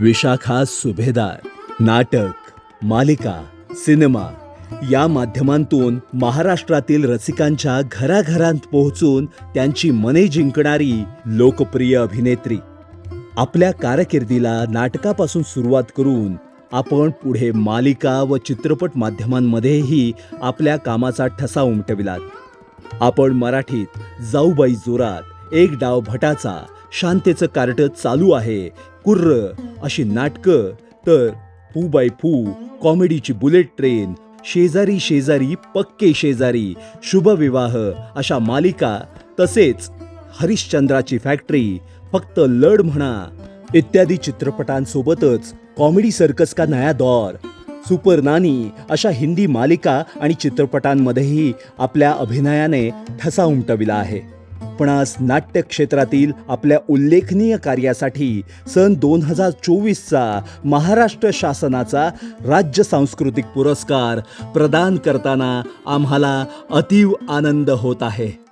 विशाखा सुभेदार नाटक मालिका सिनेमा या माध्यमांतून महाराष्ट्रातील रसिकांच्या घराघरांत पोहोचून त्यांची मने जिंकणारी लोकप्रिय अभिनेत्री. आपल्या कारकिर्दीला नाटकापासून सुरुवात करून आपण पुढे मालिका व चित्रपट माध्यमांमध्येही आपल्या कामाचा ठसा उमटविलात. आपण मराठीत जाऊबाई जोरात एक डाव भटाचा शांतेचं कार्ट चालू आहे. कुर्र अशी नाटकं तर फू बाय फू कॉमेडीची बुलेट ट्रेन शेजारी शेजारी पक्के शेजारी शुभविवाह अशा मालिका तसेच हरिश्चंद्राची फॅक्टरी फक्त लढ म्हणा इत्यादी चित्रपटांसोबतच कॉमेडी सर्कस का नया दौर सुपर नानी अशा हिंदी मालिका आणि चित्रपटांमध्येही आपल्या अभिनयाने ठसा उमटविला आहे. आपणास नाट्यक्षेत्रातील आपल्या उल्लेखनीय कार्यासाठी सन दोन हजार चोवीसचा महाराष्ट्र शासनाचा राज्य सांस्कृतिक पुरस्कार प्रदान करताना आम्हाला अतीव आनंद होत आहे.